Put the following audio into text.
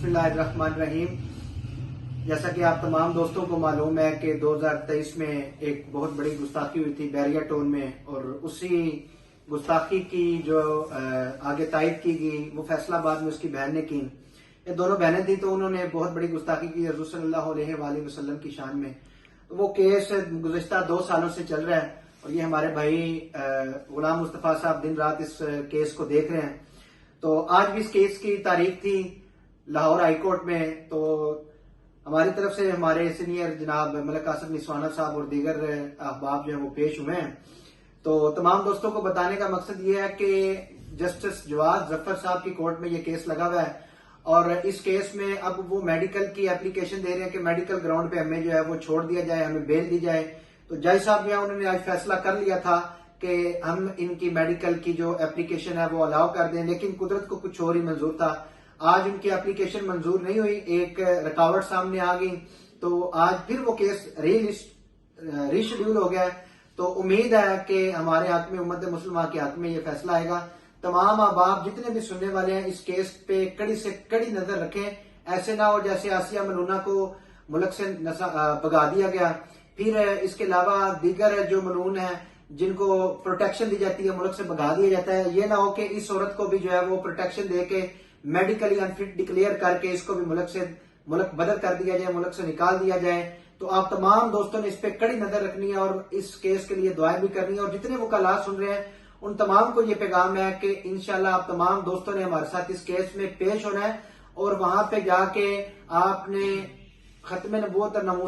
بسم اللہ الرحمن الرحیم۔ جیسا کہ آپ تمام دوستوں کو معلوم ہے کہ دو ہزار تیئیس میں ایک بہت بڑی گستاخی ہوئی تھی بیریا ٹون میں، اور اسی گستاخی کی جو آگے تائید کی گئی، وہ فیصلہ آباد میں اس کی بہن نے کی۔ یہ دونوں بہنیں تھیں تو انہوں نے بہت بڑی گستاخی کی، حضور صلی اللہ علیہ وآلہ وسلم کی شان میں۔ وہ کیس گزشتہ دو سالوں سے چل رہا ہے، اور یہ ہمارے بھائی غلام مصطفیٰ صاحب دن رات اس کیس کو دیکھ رہے ہیں۔ تو آج بھی اس کیس کی تاریخ تھی۔ لاہور ہائی کورٹ میں تو ہماری طرف سے ہمارے سینئر جناب ملک آصف نسوانہ صاحب اور دیگر احباب جو ہیں وہ پیش ہوئے ہیں۔ تو تمام دوستوں کو بتانے کا مقصد یہ ہے کہ جسٹس جواز ظفر صاحب کی کورٹ میں یہ کیس لگا ہوا ہے۔ اور اس کیس میں اب وہ میڈیکل کی اپلیکیشن دے رہے ہیں کہ میڈیکل گراؤنڈ پہ ہمیں جو ہے وہ چھوڑ دیا جائے، ہمیں بیل دی جائے۔ تو جج صاحب جو ہے انہوں نے آج فیصلہ کر لیا تھا کہ ہم ان کی میڈیکل کی جو اپلیکیشن ہے وہ الاؤ کر دیں، لیکن قدرت کو کچھ اور ہی منظور تھا۔ آج ان کی اپلیکیشن منظور نہیں ہوئی، ایک رکاوٹ سامنے آ گئی۔ تو آج پھر وہ کیس ری شیڈیول ہو گیا تو امید ہے کہ ہمارے حق میں امت مسلمہ کے حق میں یہ فیصلہ آئے گا۔ تمام احباب جتنے بھی سننے والے ہیں، اس کیس پہ کڑی سے کڑی نظر رکھیں۔ ایسے نہ ہو جیسے آسیہ ملونہ کو ملک سے بگا دیا گیا۔ پھر اس کے علاوہ دیگر جو ملون ہیں، جن کو پروٹیکشن دی جاتی ہے، ملک سے بگا دیا جاتا ہے۔ یہ نہ ہو کہ اس عورت کو بھی جو ہے وہ پروٹیکشن دے کے میڈیکلی انفٹ ڈکلیئر کر کے اس کو بھی ملک سے ملک بدل کر دیا جائے ملک سے نکال دیا جائے تو آپ تمام دوستوں نے اس پہ کڑی نظر رکھنی ہے اور اس کیس کے لیے دعائیں بھی کرنی ہے اور جتنے وہ سن رہے ہیں ان تمام کو یہ پیغام ہے کہ انشاءاللہ آپ تمام دوستوں نے ہمارے ساتھ اس کیس میں پیش ہونا ہے اور وہاں پہ جا کے آپ نے ختم نبوت اور نمون